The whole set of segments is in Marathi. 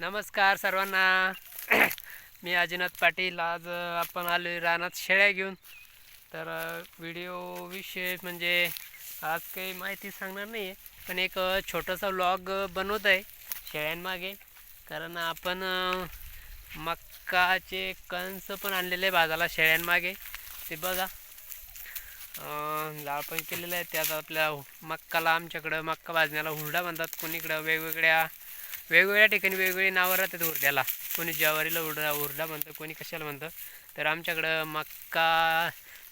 नमस्कार सर्वांना. मी अजिनाथ पाटील. आज आपण आलो रानात शेळ्या घेऊन. तर व्हिडिओ विशेष म्हणजे आज काही माहिती सांगणार नाही आहे पण एक छोटंसं छोटासा व्लॉग बनवत आहे शेळ्यांमागे. कारण आपण मक्काचे कंस पण आणलेले बाजारला शेळ्यांमागे. ते बघा. लाळपण लाळ पण केलेलं आहे. त्यात आपल्या मक्काला आमच्याकडं मक्का भाजण्याला हुरडा म्हणतात कोणीकडं वेगवेगळ्या वेगवेगळ्या ठिकाणी वेगवेगळी नावं राहतात हुरड्याला कोणी ज्वारीला हुरडा हुरडा म्हणतं कोणी कशाला म्हणतं. तर आमच्याकडं मक्का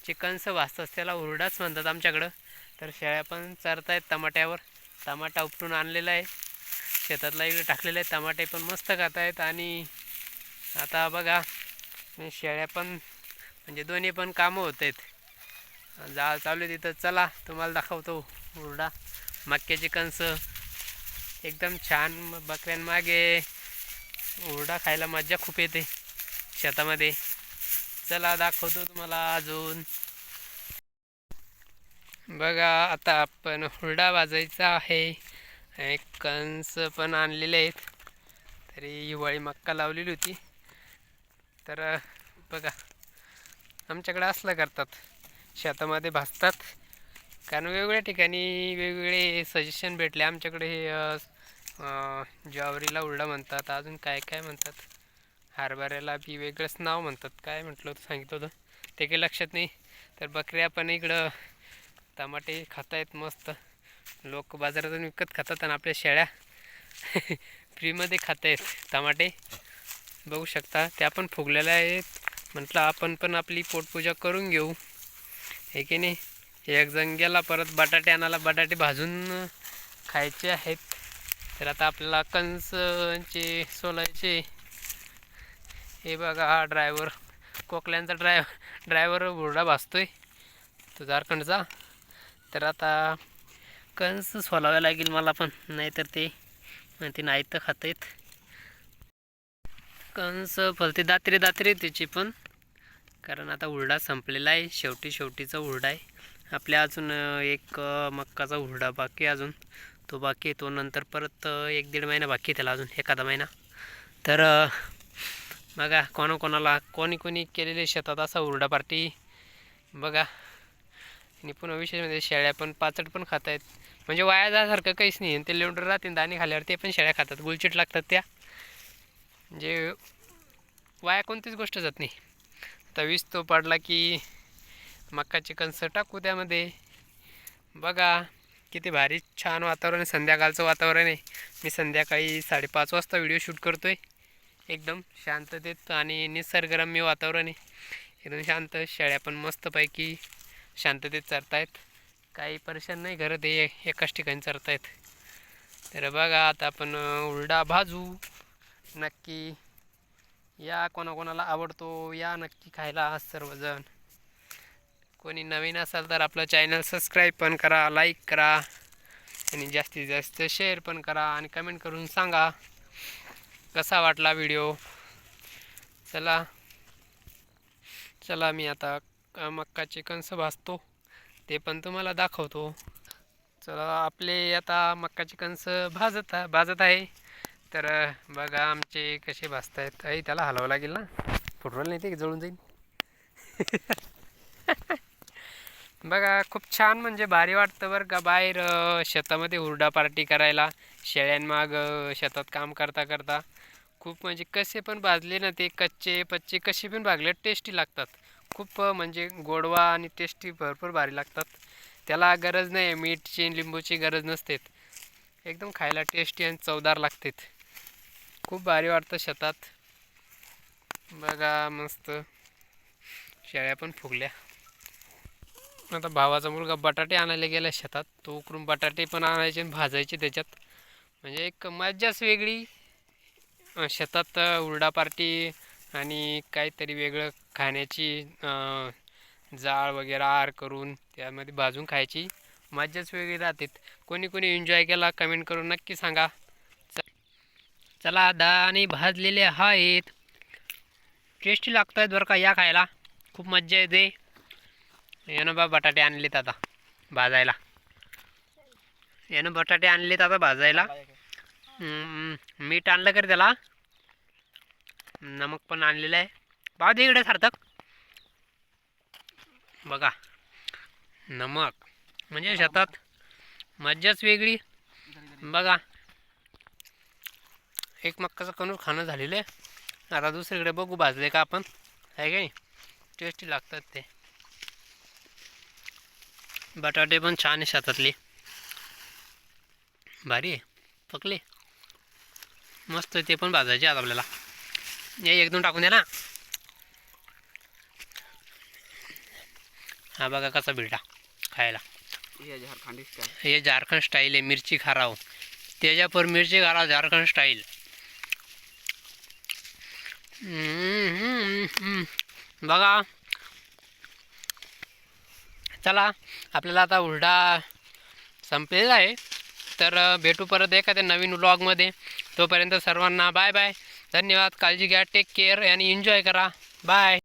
चिकनचं भाजतात त्याला हुरडाच म्हणतात आमच्याकडं. तर शेळ्या पण चरतायत टमाट्यावर. टमाटा उपटून आणलेला आहे. शेतातला इकडे टाकलेला आहे. टमाटे पण मस्त खात आहेत आणि आता बघा शेळ्या पण म्हणजे दोन्ही पण कामं होत आहेत जा चालू तिथं. चला तुम्हाला दाखवतो हुरडा मक्क्याचे कंस एकदम छान बकऱ्यांमागे हुरडा खायला मजा खूप येते शेतामध्ये. चला दाखवतो तुम्हाला अजून. बघा आता आपण हुरडा वाजायचा आहे. कंस पण आणलेले आहेत. तरी हिवाळी मक्का लावलेली होती. तर बघा आमच्याकडे असलं करतात. शेतामध्ये भाजतात. कारण वेगवेगळ्या ठिकाणी वेगवेगळे सजेशन भेटले. आमच्याकडे हे ज्वारीला उरडा म्हणतात. अजून काय काय म्हणतात? हरभऱ्याला बी वेगळंच नाव म्हणतात. काय म्हटलं होतं? सांगितलं होतं. ते काही लक्षात नाही. तर बकऱ्या पण इकडं टमाटे खातायत मस्त. लोक बाजारातून विकत खातात आणि आपल्या शेळ्या फ्रीमध्ये खातायत टमाटे. बघू शकता त्या पण फुगलेल्या आहेत. म्हटलं आपण पण आपली पोटपूजा करून घेऊ. हे की नाही? एक जण गेला परत बटाटे आणायला. बटाटे भाजून खायचे आहेत. तर आता आपल्याला कंसचे सोलायचे. हे बघा हा ड्रायव्हर कोकल्यांचा ड्राय ड्रायव्हर बुरडा भासतोय. तो झारखंडचा तर आता कंस सोलावे लागेल मला पण. नाहीतर ते ते नाही तर खात आहेत कंस फलते दात्रे दात्रे त्याची पण. कारण आता हुरडा संपलेला आहे. शेवटी शेवटीचा हुरडा आहे. आपल्या अजून एक मक्काचा हुरडा बाकी अजून. तो बाकी तो नंतर परत एक दीड महिना बाकी त्याला अजून एखादा महिना. तर बघा कोणाकोणाला कोणी कोणी केलेले शेतात असा हुरडा पार्टी. बघा. आणि पुन्हा विशेष म्हणजे शेळ्या पण पाचट पण खात आहेत. म्हणजे वाया जासारखं काहीच नाही. ते लेवडर राहतील दाणे खाल्यावर ते पण शेळ्या खातात. गुलचिट लागतात त्या. म्हणजे वाया कोणतीच गोष्ट जात नाही. आता तो पडला की मक्काची कणस टाकू त्यामध्ये. बघा किती भारी छान वातावरण आहे. संध्याकाळचं वातावरण आहे. मी संध्याकाळी साडेपाच वाजता व्हिडिओ शूट करतो आहे एकदम शांततेत आणि निसर्गरम्य वातावरण आहे. एकदम शांत शेळ्या पण मस्तपैकी शांततेत चरतायत. काही परेशान नाही घरं ते एकाच ठिकाणी चरतायत. तर बघा आता आपण उलडा भाजू. नक्की या कोणाकोणाला आवडतो या नक्की खायला सर्वजण. कोणी नवीन असाल तर आपलं चॅनल सबस्क्राईब पण करा लाईक करा आणि जास्तीत जास्त शेअर पण करा आणि कमेंट करून सांगा कसा वाटला व्हिडिओ चला चला मी आता मक्का मक्काचे कंस भाजतो ते पण तुम्हाला दाखवतो. चला आपले आता मक्काचे कंस भाजत आहे भाजत आहे. तर बघा आमचे कसे भाजत आहेत त्याला हलवावं लागेल ना? फुटबॉल नाही ते जळून जाईल. बघा खूप छान म्हणजे भारी वाटतं बरं का बाहेर शेतामध्ये हुरडा पार्टी करायला शेळ्यांमाग शेतात काम करता करता. खूप म्हणजे कसे पण भाजले ना ते कच्चे पच्चे कसे पण भागले टेस्टी लागतात. खूप म्हणजे गोडवा आणि टेस्टी भरपूर भारी लागतात. त्याला गरज नाही मीठची लिंबूची गरज नसते एकदम खायला टेस्टी आणि चवदार लागतात. खूप भारी वाटतं शेतात. बघा मस्त. शेळ्या पण फुगल्या. आता भावाचा मुलगा बटाटे आणायला गेला शेतात. तो उकरून बटाटे पण आणायचे आणि भाजायचे त्याच्यात. म्हणजे एक मज्जाच वेगळी. शेतात उरडा पार्टी आणि काहीतरी वेगळं खाण्याची जाळ वगैरे आर करून त्यामध्ये भाजून खायची मज्जाच वेगळी राहते. कोणी कोणी एन्जॉय केला कमेंट करून नक्की सांगा. चला दाणे भाजलेले आहेत. टेस्टी लागत आहेत बरं का या खायला. खूप मज्जा येते. यानं बा बटाटे आणलेत आता भाजायला. यानं बटाटे आणलेत आता भाजायला. मीठ आणलं कर त्याला? नमक पण आणलेलं आहे. पाव दे इकडे सार्थक. बघा. नमक. म्हणजे शेतात मज्जाच वेगळी. बघा. एक मक्काचं कणूर खाणं झालेलं आहे. आता दुसरीकडे बघू भाजले का आपण. आहे का नाही? टेस्टी लागतात ते. बटाटे पण छान आहे शेतातले. भारी आहे. पकले. मस्त ते पण भाजायचे आता आपल्याला. हे एक दोन टाकून द्या ना. हा बघा कसा बिलटा खायला. हे झारखंड स्टाईल आहे मिरची खाराव. त्याच्यावर मिरची खारा झारखंड स्टाईल बघा. चला आपल्याला आता हुरडा संपलेला आहे. तर भेटू परत एखाद्या नवीन व्लॉगमध्ये तोपर्यंत सर्वांना बाय बाय धन्यवाद. काळजी घ्या. टेक केअर आणि एन्जॉय करा. बाय